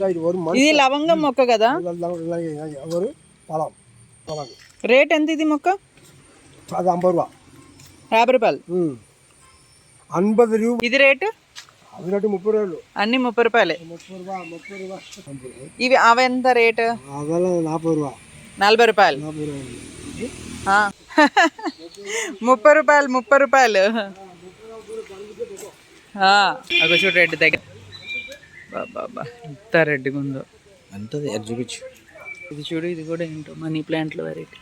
ఇది లవంగం మొక్క కదా? రేట్ ఎంత ఇది మొక్క? అది ஐம்பது ரூபா యాభై రూపాయలు. ஐம்பது ரூபா ఇది రేటు? అది రేటు ముప్పై రూపాయలు. అన్ని ముప్పై రూపాయలే. ఇవి అవి ఎంత రేటు? அதெல்லாம் நாற்பது ரூபா నలభై రూపాయలు. ముప్పై రూపాయలు ముప్పై రూపాయలు. ఆ, రేటు దగ్గర. బాబా ఎంత రెడ్గా ఉందో. అంతది చూపించు. ఇది చూడు ఇది కూడా ఏంటో మనీ ప్లాంట్లు వెరైటీ.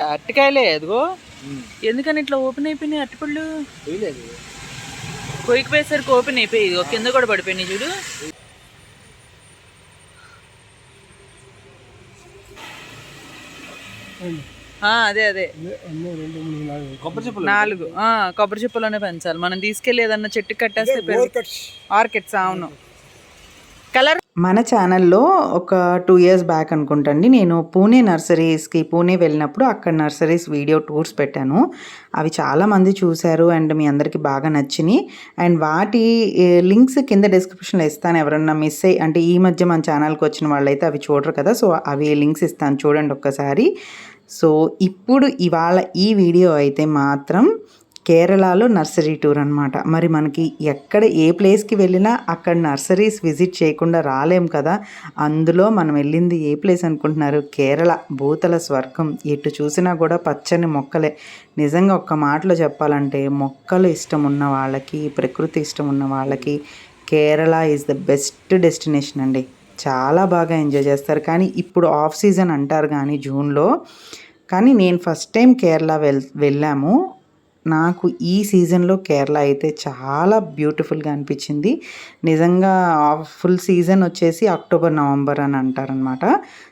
అరటికాయలే ఎదుగో ఎందుకని ఇట్లా ఓపెన్ అయిపోయినాయి అరటిపళ్ళు? కొయ్యకి పోయేసరికి ఓపెన్ అయిపోయి ఇదిగో కింద కూడా పడిపోయినాయి చూడు. అదే అదే. నాలుగు. కొబ్బరి చెప్పులోనే పెంచాలి. మనం తీసుకెళ్ళి ఏదన్నా చెట్టు కట్టేస్తే ఆర్కిడ్స్ అవును. కలర్ మన ఛానల్లో ఒక టూ ఇయర్స్ బ్యాక్ అనుకుంటండి నేను పూణే నర్సరీస్కి పూణే వెళ్ళినప్పుడు అక్కడ నర్సరీస్ వీడియో టూర్స్ పెట్టాను. అవి చాలామంది చూశారు అండ్ మీ అందరికీ బాగా నచ్చినాయి. అండ్ వాటి లింక్స్ కింద డిస్క్రిప్షన్లో ఇస్తాను. ఎవరన్నా మిస్ అయ్యి అంటే ఈ మధ్య మన ఛానల్కి వచ్చిన వాళ్ళైతే అవి చూడరు కదా సో అవి లింక్స్ ఇస్తాను చూడండి ఒక్కసారి. సో ఇప్పుడు ఇవాళ ఈ వీడియో అయితే మాత్రం కేరళలో నర్సరీ టూర్ అనమాట మరి మనకి ఎక్కడ ఏ ప్లేస్కి వెళ్ళినా అక్కడ నర్సరీస్ విజిట్ చేయకుండా రాలేం కదా? అందులో మనం వెళ్ళింది ఏ ప్లేస్ అనుకుంటున్నారు? కేరళ. భూతల స్వర్గం. ఎటు చూసినా కూడా పచ్చని మొక్కలే. నిజంగా ఒక్క మాటలో చెప్పాలంటే మొక్కలు ఇష్టం ఉన్న వాళ్ళకి ప్రకృతి ఇష్టం ఉన్న వాళ్ళకి Kerala is the best destination అండి. చాలా బాగా ఎంజాయ్ చేస్తారు. కానీ ఇప్పుడు ఆఫ్ సీజన్ అంటారు కానీ జూన్లో. కానీ నేను ఫస్ట్ టైం కేరళ వెల్ వెళ్ళాము. నాకు ఈ సీజన్లో కేరళ అయితే చాలా బ్యూటిఫుల్గా అనిపించింది. నిజంగా ఫుల్ సీజన్ వచ్చేసి అక్టోబర్ నవంబర్ అని అంటారనమాట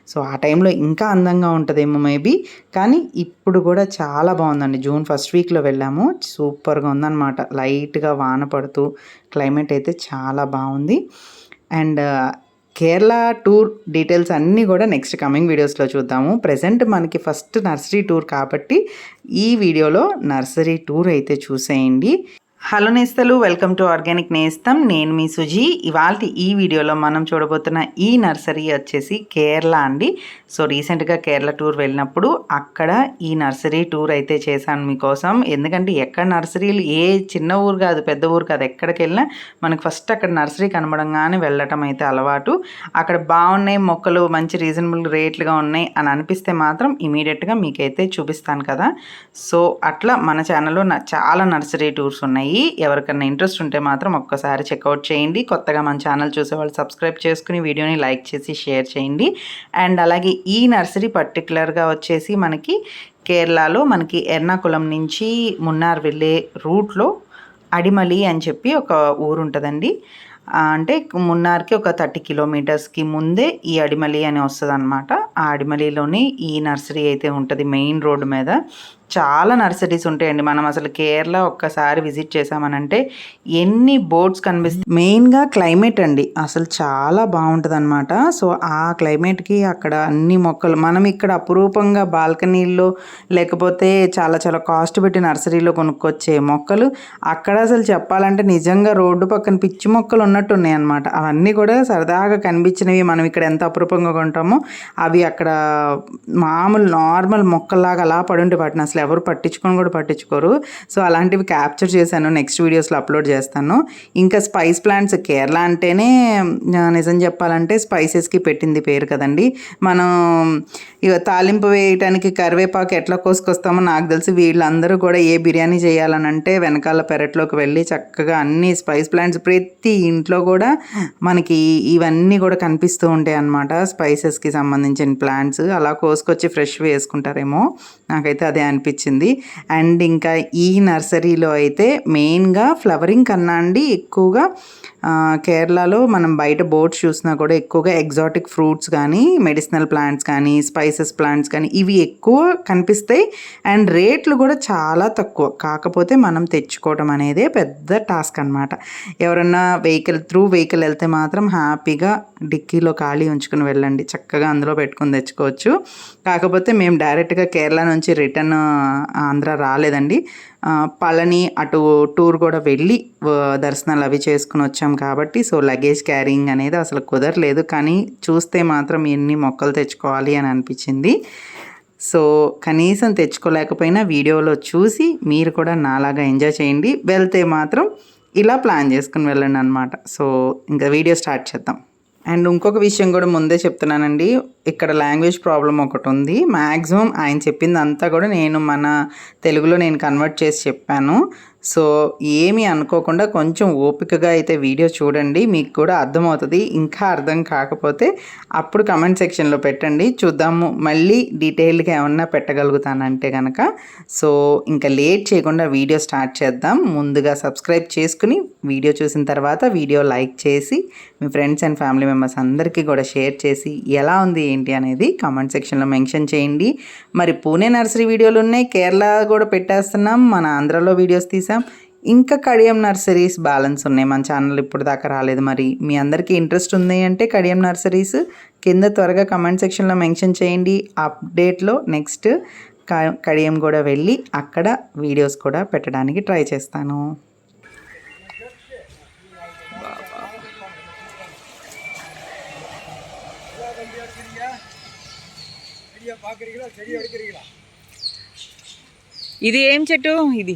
సో ఆ టైంలో ఇంకా అందంగా ఉంటుందేమో మేబీ. కానీ ఇప్పుడు కూడా చాలా బాగుందండి. జూన్ ఫస్ట్ వీక్లో వెళ్ళాము. సూపర్గా ఉందన్నమాట. లైట్గా వాన పడుతూ క్లైమేట్ అయితే చాలా బాగుంది. అండ్ కేరళ టూర్ డీటెయిల్స్ అన్నీ కూడా నెక్స్ట్ కమింగ్ వీడియోస్లో చూద్దాము. ప్రజెంట్ మనకి ఫస్ట్ నర్సరీ టూర్ కాబట్టి ఈ వీడియోలో నర్సరీ టూర్ అయితే చూసేయండి. హలో నేస్తలు వెల్కమ్ టు ఆర్గానిక్ నేస్తం. నేను మీ సుజీ. ఇవాళ ఈ వీడియోలో మనం చూడబోతున్న ఈ నర్సరీ వచ్చేసి కేరళ అండి. సో రీసెంట్గా కేరళ టూర్ వెళ్ళినప్పుడు అక్కడ ఈ నర్సరీ టూర్ అయితే చేశాను మీకోసం. ఎందుకంటే ఎక్కడ నర్సరీలు ఏ చిన్న ఊరు కాదు పెద్ద ఊరు కాదు ఎక్కడికి వెళ్ళినా మనకు ఫస్ట్ అక్కడ నర్సరీ కనబడంగానే వెళ్ళటం అయితే అలవాటు. అక్కడ బాగున్నాయి మొక్కలు మంచి రీజనబుల్ రేట్లుగా ఉన్నాయి అని అనిపిస్తే మాత్రం ఇమీడియట్గా మీకైతే చూపిస్తాను కదా. సో అట్లా మన ఛానల్లో చాలా నర్సరీ టూర్స్ ఉన్నాయి. ఎవరికైనా ఇంట్రెస్ట్ ఉంటే మాత్రం ఒక్కసారి చెక్అవుట్ చేయండి. కొత్తగా మన ఛానల్ చూసేవాళ్ళు సబ్స్క్రైబ్ చేసుకుని వీడియోని లైక్ చేసి షేర్ చేయండి. అండ్ అలాగే ఈ నర్సరీ పర్టికులర్గా వచ్చేసి మనకి కేరళలో మనకి ఎర్నాకుళం నుంచి మున్నార్ వెళ్ళే రూట్లో అడిమలి అని చెప్పి ఒక ఊరు ఉంటుందండి. అంటే మున్నార్కి ఒక థర్టీ కిలోమీటర్స్కి ముందే ఈ అడిమలి అని వస్తుంది అనమాట ఆ అడిమలిలోనే ఈ నర్సరీ అయితే ఉంటుంది మెయిన్ రోడ్డు మీద. చాలా నర్సరీస్ ఉంటాయండి. మనం అసలు కేరళ ఒక్కసారి విజిట్ చేసామనంటే ఎన్ని బోర్డ్స్ కనిపిస్తాయి మెయిన్గా క్లైమేట్ అండి. అసలు చాలా బాగుంటుంది అనమాట సో ఆ క్లైమేట్కి అక్కడ అన్ని మొక్కలు మనం ఇక్కడ అపురూపంగా బాల్కనీల్లో లేకపోతే చాలా చాలా కాస్ట్ పెట్టి నర్సరీలో కొనుక్కొచ్చే మొక్కలు అక్కడ అసలు చెప్పాలంటే నిజంగా రోడ్డు పక్కన పిచ్చి మొక్కలు ఉన్నట్టు ఉన్నాయి అనమాట అవన్నీ కూడా సరదాగా కనిపించినవి మనం ఇక్కడ ఎంత అపురూపంగా కొంటామో అవి అక్కడ మామూలు నార్మల్ మొక్కల్లాగా అలా పడుంటే వాటిని అసలు ఎవరు పట్టించుకొని కూడా పట్టించుకోరు. సో అలాంటివి క్యాప్చర్ చేశాను. నెక్స్ట్ వీడియోస్లో అప్లోడ్ చేస్తాను. ఇంకా స్పైస్ ప్లాంట్స్ కేరళ అంటేనే నిజం చెప్పాలంటే స్పైసెస్కి పెట్టింది పేరు కదండి. మనం ఇక తాలింపు వేయటానికి కరివేపాకు ఎట్లా కోసుకొస్తామో నాకు తెలిసి వీళ్ళందరూ కూడా ఏ బిర్యానీ చేయాలనంటే వెనకాల పెరట్లోకి వెళ్ళి చక్కగా అన్ని స్పైస్ ప్లాంట్స్ ప్రతి ఇంట్లో కూడా మనకి ఇవన్నీ కూడా కనిపిస్తూ ఉంటాయి అన్నమాట. స్పైసెస్కి సంబంధించిన ప్లాంట్స్ అలా కోసుకొచ్చి ఫ్రెష్ వేసుకుంటారేమో. నాకైతే అదే అనిపించింది అనిపించింది అండ్ ఇంకా ఈ నర్సరీలో అయితే మెయిన్గా ఫ్లవరింగ్ కన్నా అండి ఎక్కువగా కేరళలో మనం బయట బోర్డ్స్ చూసినా కూడా ఎక్కువగా ఎగ్జాటిక్ ఫ్రూట్స్ కానీ మెడిసినల్ ప్లాంట్స్ కానీ స్పైసెస్ ప్లాంట్స్ కానీ ఇవి ఎక్కువ కనిపిస్తాయి. అండ్ రేట్లు కూడా చాలా తక్కువ. కాకపోతే మనం తెచ్చుకోవడం అనేది పెద్ద టాస్క్ అనమాట ఎవరన్నా వెహికల్ త్రూ వెహికల్ వెళ్తే మాత్రం హ్యాపీగా డిక్కీలో ఖాళీ ఉంచుకుని వెళ్ళండి. చక్కగా అందులో పెట్టుకుని తెచ్చుకోవచ్చు. కాకపోతే మేము డైరెక్ట్గా కేరళ నుంచి రిటర్న్ ఆంధ్ర రాలేదండి. పళని అటు టూర్ కూడా వెళ్ళి దర్శనాలు అవి చేసుకుని వచ్చాం కాబట్టి సో లగేజ్ క్యారింగ్ అనేది అసలు కుదరలేదు. కానీ చూస్తే మాత్రం ఎన్ని మొక్కలు తెచ్చుకోవాలి అని అనిపించింది. సో కనీసం తెచ్చుకోలేకపోయినా వీడియోలో చూసి మీరు కూడా నాలాగా ఎంజాయ్ చేయండి. వెళ్తే మాత్రం ఇలా ప్లాన్ చేసుకుని వెళ్ళండి అనమాట సో ఇంకా వీడియో స్టార్ట్ చేద్దాం. అండ్ ఇంకొక విషయం కూడా ముందే చెప్తున్నానండి. ఇక్కడ లాంగ్వేజ్ ప్రాబ్లం ఒకటి ఉంది. మ్యాక్సిమం ఆయన చెప్పింది అంతా కూడా నేను మన తెలుగులో నేను కన్వర్ట్ చేసి చెప్పాను. సో ఏమీ అనుకోకుండా కొంచెం ఓపికగా అయితే వీడియో చూడండి మీకు కూడా అర్థమవుతుంది. ఇంకా అర్థం కాకపోతే అప్పుడు కమెంట్ సెక్షన్లో పెట్టండి. చూద్దాము మళ్ళీ డీటెయిల్గా ఏమన్నా పెట్టగలుగుతానంటే కనుక సో ఇంకా లేట్ చేయకుండా వీడియో స్టార్ట్ చేద్దాం. ముందుగా సబ్స్క్రైబ్ చేసుకుని వీడియో చూసిన తర్వాత వీడియో లైక్ చేసి మీ ఫ్రెండ్స్ అండ్ ఫ్యామిలీ మెంబర్స్ అందరికీ కూడా షేర్ చేసి ఎలా ఉంది ఏంటి అనేది కామెంట్ సెక్షన్లో మెన్షన్ చేయండి. మరి పూణే నర్సరీ వీడియోలు ఉన్నాయి కేరళ కూడా పెట్టేస్తున్నాం. మన ఆంధ్రాలో వీడియోస్ తీసి. చేసాం ఇంకా కడియం నర్సరీస్ బ్యాలెన్స్ ఉన్నాయి. మన ఛానల్ ఇప్పుడు దాకా రాలేదు. మరి మీ అందరికీ ఇంట్రెస్ట్ ఉంది అంటే కడియం నర్సరీస్ కింద త్వరగా కమెంట్ సెక్షన్లో మెన్షన్ చేయండి. అప్డేట్లో నెక్స్ట్ కడియం కూడా వెళ్ళి అక్కడ వీడియోస్ కూడా పెట్టడానికి ట్రై చేస్తాను. ఇది ఏం చెట్టు? ఇది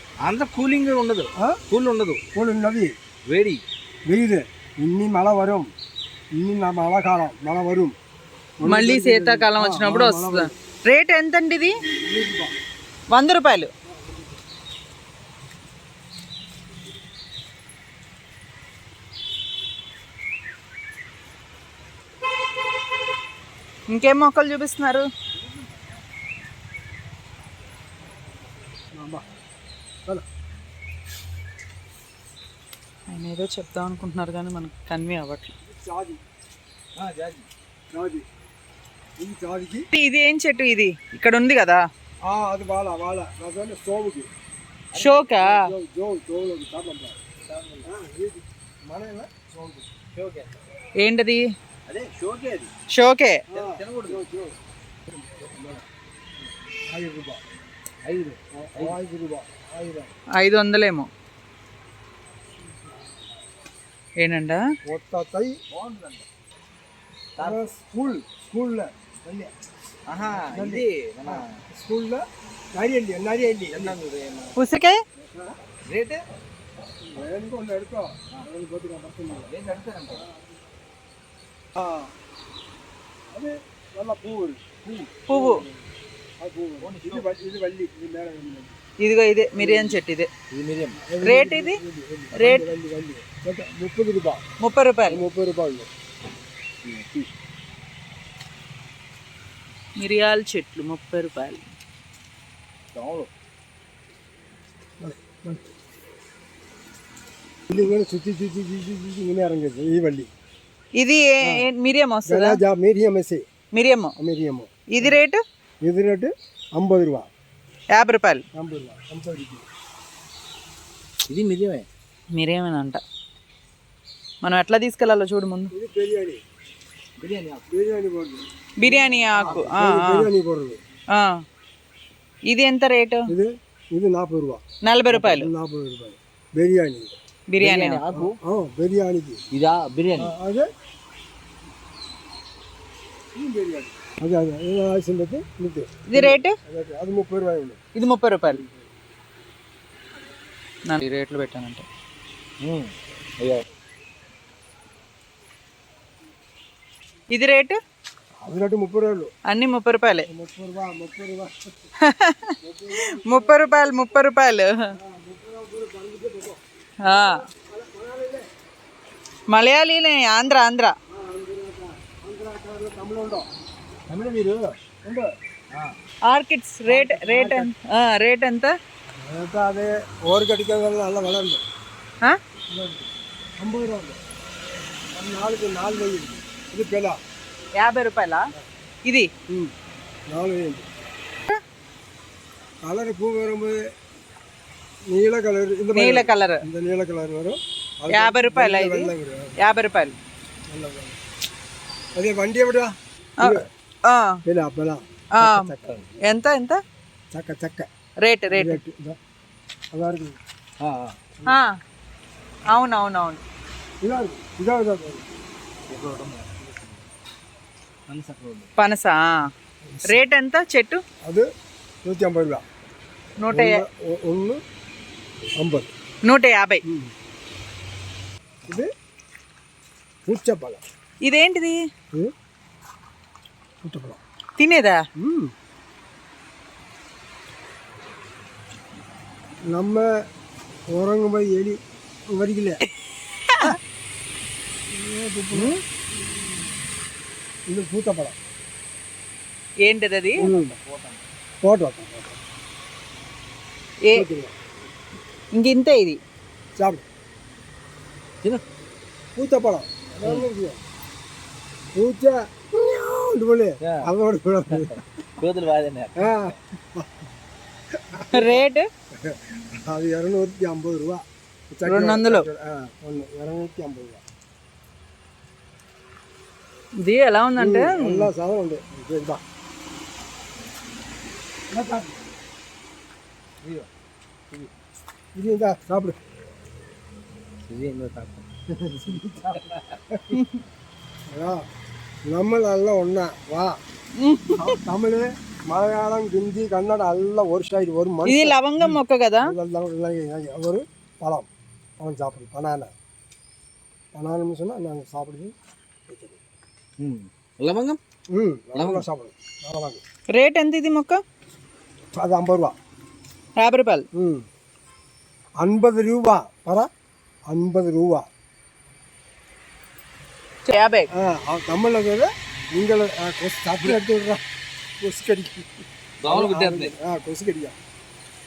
అంత కూలింగ్ ఉండదు ఆ? కూల్ ఉండదు கூழ் நதி వేడి வெயில் இன்னி மழை வரும் இன்னி நான் மழை காலம் மழை வரும் మళ్ళీ శీతాకాలం వచ్చినప్పుడు వస్తుంది రేట్ ఎంత అండి ఇది వంద రూపాయలు ఇంకేం మొక్కలు చూపిస్తున్నారు ఆయన ఏదో చెప్దాం అనుకుంటున్నారు కానీ మనకు కన్వే అవ్వట్లేదు ఇది ఏం చెట్టు ఇది ఇక్కడ ఉంది కదా అది వాళ్ళ షోకా ఏంటది షోకే ఐదు వందలేమో ಏನಂಡ ಓದ್ತಾ ಕೈ ಸ್ಕೂಲ್ ಸ್ಕೂಲ್ನ ಸ್ಕೂಲ್ನ ಲಾರಿಯಲ್ಲಿ ಲಾರಿಯಲ್ಲಿ ಉಸಿರಿಕಾಯಿ ರೇಟ್ ಒಂದು ಎಡ್ಕೋ ಗೊತ್ತಿಲ್ಲ ಬರ್ತೀನಿ ಏನು ನಡ್ತಾರಂತ ಹಾಂ ಅದೇ ಎಲ್ಲ ಪೂವು ಪೂವು ಪೂವು ಇದು ಇದು ವಲ್ಲಿ ಇದು ಮೇಳ அது பூ இது வள்ளி இது வள்ளி இது மேலே வள்ளி வள்ளி ఇదిగో ఇదే మిరియం చెట్టు ఇదే ఇది మిరియం రేట్ ఇది రేట్ வள்ளி வள்ளி மொத்தம் முப்பது ரூபாய் ముప్పై రూపాయలు முப்பது ரூபாய் உண்டு మిరియాల చెట్లు ముప్పై రూపాయలు దోమలు இல்லைங்க சுற்றி சுற்றி சுற்றி சுற்றி இங்கே இறங்குது இது வள்ளி ఇది ఏ- ఏ- మిరియం వస్తుందా ஜா மீடியம் எஸ்ஸி మిరియము மீடியமோ ఇది రేటు இது ரேட்டு ஐம்பது ரூபா యాభై రూపాయలు. ఇది మీరేమే అంట మనం ఎట్లా తీసుకెళ్ళాలో చూడు ముందు. బిర్యానీ. ఆకు. ఇది ఎంత రేటు? ఇది నాలుగు రూపాయలు నలభై రూపాయలు. నలభై రూపాయలు. బిర్యానీ. బిర్యానీ ఆకు. బిర్యానీకి ఇదా? బిర్యానీ. అదే. బిర్యానీ. అదే అదే. ఇది రేటు? అది ముప్పై రూపాయలు ఇది ముప్పై రూపాయలు ఈ రేట్లు పెట్టానంటే ఇది రేటు అన్ని ముప్పై రూపాయలే ముప్పై రూపా ముప్పై రూపా ముప్పై రూపాయలు ముప్పై రూపాయలు ఆ. మలయాళీనే Andhra Andhra తమిళ మీరు ఆర్కిడ్స్ రేట్ రేట్ ఎంత ఆ, రేట్ ఎంత ఎంత అదే ఓరు కటికెళ్ళ நல்ல வளரல ఆ? ஐம்பது ரூபா நாலுக்கு நாலு வெயில் இது பெலா యాభై రూపాయలా ఇది ம் நாலு வெயில் கலர் பூ வரும்போது நீல கலர் இந்த மாதிரி నీల కలర్ இந்த நீல கலர் வரும் அது యాభై రూపాయలా ఇది வெள்ளை வரும் యాభై రూపాయలు நல்ல வெள்ளை. அதே வண்டி எப்படியா ఆ, ఆ, பெலா பெலா ఆ. சக்கை ఎంత ఎంత? చక్క చక్క. Rate rate. అవునవునవును. పనస రేట్ ఎంత చెట్టు? అది నూట ఎంబై నూట అంబై నూట యాభై. ఇది పుచ్చపల ఇదేంటిది? పుచ్చపల తినేదా ம் நம்ம உறங்கும்போது எலி வரிக்கல ம். இது பூத்தப்பழம் ఏంటిది అది போட்டோ ఏ ఇంక ఇంతే ఇది சாப்பிடு తిను பூத்தப்பழம் அதாவது இது. பூச்ச ഉണ്ട് പുള്ളി അവരോട് റേറ്റ് അത് ഇരുന്നൂറ്റി അമ്പത് രൂപ రెండు ఇది ఎలా ఉందంటే ఇది ఇంకా సాపుడు ఇది ఇంకా సాపుడు ஆ, நம்ம எல்லாம் ஒன்றா வா தமிழ் மலையாளம் ஹிந்தி கன்னடம் எல்லாம் ஒரு சைடு ஒரு ఇది மனுஷன் లవంగం మొక్క కదా இதெல்லாம் எல்லாம் ஒரு பழம் பழம் சாப்பிடுது பனானா பனானு சொன்னால் நாங்கள் சாப்பிடுது ఉమ్. లవంగం ம் நல்லா சாப்பிடுது நல்லா வாங்க రేట్ ఎంత ఇది మొక్క அது ஐம்பது ரூபா యాభై రూపాయలు ம் ஐம்பது ரூபா பர ஐம்பது ரூபா యాభై. తమ్ముళ్ళు కదా ఇంకలో తప్పినట్టురా కొసుకడికి. దోమలు కుట్టేస్తుంది కొసుకడిగా.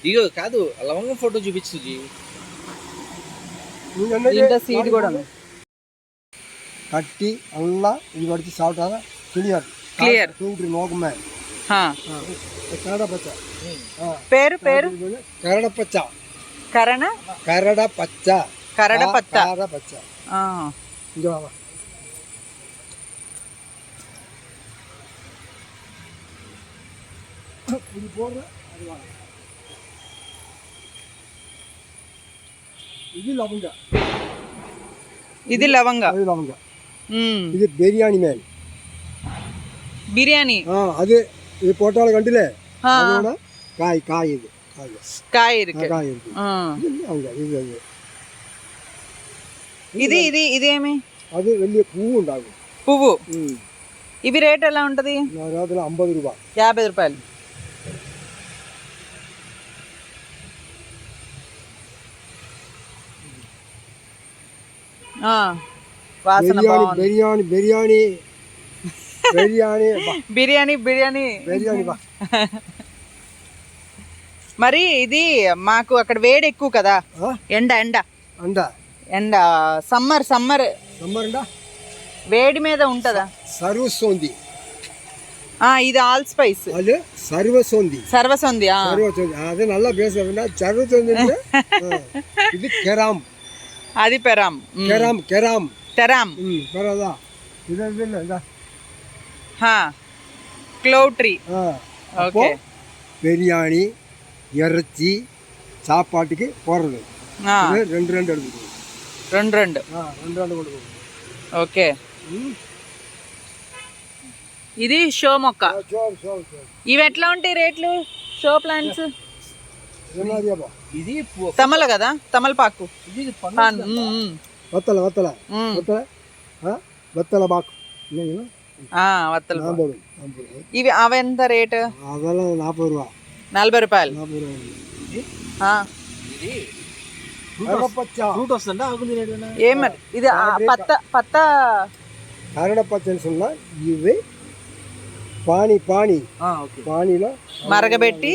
ఇగో కాదు లవంగం ఫోటో చూపించు ఇంకా సీడ్ కూడా కట్టి అల్లా ఇది పడిచి సాగుతారా క్లియర్. క్లియర్. చూడు నోకమే కరడపచ్చ. పేరు పేరు? కరడపచ్చ. కరణ? కరడపచ్చ. కరడపచ్చ. కరడపచ్చ. ఇంకా இது போடுற அருவாள் இது லவங்க. இது லவங்க. அது லவங்க இது பிரியாணி மேல். பிரியாணி. ஆ அது இது போட்டாலும் கண்டில? அதோட காய் காய் இது. காய். இருக்கு. காய் இருக்கு. அவங்க இது அது ఇది ఇది ఇదేమి అది వెళ్ళి పువ్వు ఉండాలి పువ్వు ఇవి రేట్ ఎలా ఉంటది యాభై రూపాయలు యాభై రూపాయలు వాసన பிரியாணி బాగుంది பிரியாணி பிரியாணி பிரியாணி வா బిర్యానీ బిర్యానీ பிரியாணி வா మరి ఇది మాకు అక్కడ వేడి ఎక్కువ కదా ஆ ఎండ ఎండ அண்டா ఎండ సమ్మర్ సమ్మర్ சம்மர்ண்டா వేడి మీద ఉంటదా சர்வ சோந்தி ఆ ఇది ఆల్ స్పైస్ அது சர்வ சோந்தி సర్వసొంది ఆ. சர்வ சோந்தி அது நல்லா பேசுறதுன்னா சர்வ சோந்தி இது கெராம் అది పెరామ్ మ్, கெராம் கெராம் తెరామ్ ம் பரவாதா இது இது இல்லை இதா హా క్లౌ ట్రీ ஆ ఓకే பிரியாணி இறைச்சி சாப்பாட்டுக்கு போடுறது ఆ, இது ரெண்டு ரெண்டு எடுத்துக்கணும் రెండు రెండు ஆ ரெண்டு ரெண்டு கொடுக்கணும் ఓకే ம் ఇది షో మొక్క சோறு சோறு சோறு ఇవి ఎట్లా ఉంటాయి రేట్లు షో ప్లాంట్స్ ఉన్నది అబ్బా ఇది తమల కదా తమలపాకు ఇది వత్తల వత్తల వత్తల వత్తల బాకు వత్తల ఇవి అవి ఎంత రేటు నాలుగు రూపాయలు నలభై రూపాయలు ఏమని ఇది పత్త పత్త కరడ పచ్చని సున్నా ఇవి పానీ పానీ పానీలో మరగబెట్టి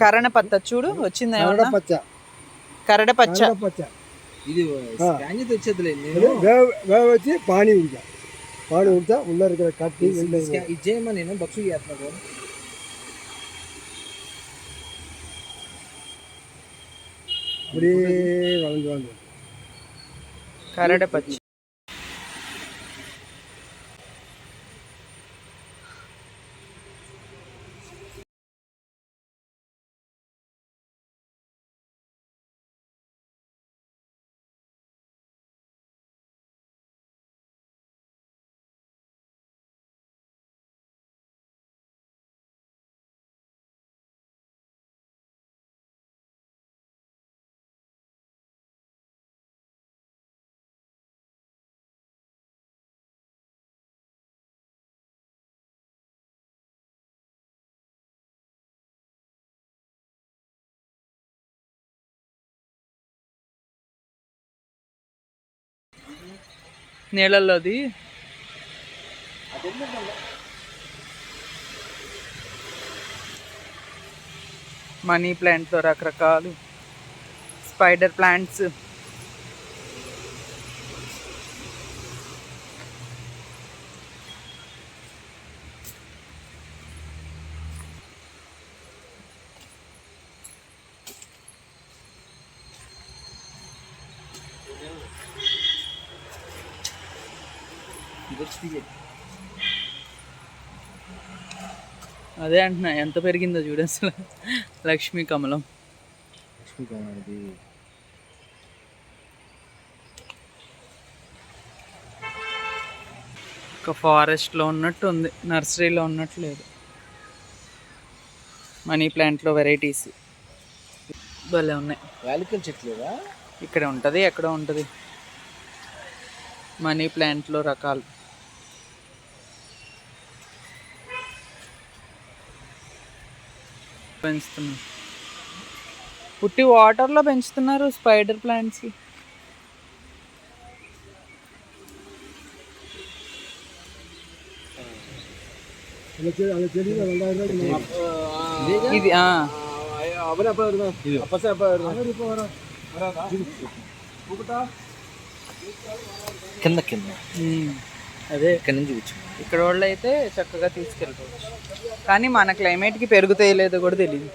కరణ పత్త చూడు వచ్చింది ఏమన్నా கரடப்பச்சை కరడ పచ్చ கரடப்பச்சை ఇది స్కాన్ చేసి వచ్చేదిలే இது வேக வேக வச்சு பானி குடிச்சா பானி குடிச்சா உள்ள இருக்கிற கட்டி வெளில வரும். ఇది చేయమా నేను బక్సు చేస్తున్నా அப்படியே வளர்ந்து வளர்ந்து வரும். కరడ నీళ్ళల్లోది? మనీ ప్లాంట్తో రకరకాలు. Spider plants. అదే అంటున్నా ఎంత పెరిగిందో చూడు అసలు. లక్ష్మీ కమలం. ఒక ఫారెస్ట్లో ఉన్నట్టు ఉంది నర్సరీలో ఉన్నట్టు లేదు. మనీ ప్లాంట్లో వెరైటీస్ భలే ఉన్నాయి. వాలికల్ చెట్లేదా ఇక్కడ ఉంటుంది ఎక్కడ ఉంటుంది. మనీ ప్లాంట్లో రకాలు. పెంచుతున్నారు. పుట్టి వాటర్లో పెంచుతున్నారు స్పైడర్ ప్లాంట్స్ ఇది కింద కింద. అదే. ఇక్కడ నుంచి కూర్చో ఇక్కడ వాళ్ళు అయితే చక్కగా తీసుకెళ్ళిపోవచ్చు. కానీ మన క్లైమేట్కి పెరుగుతాయి లేదో కూడా తెలియదు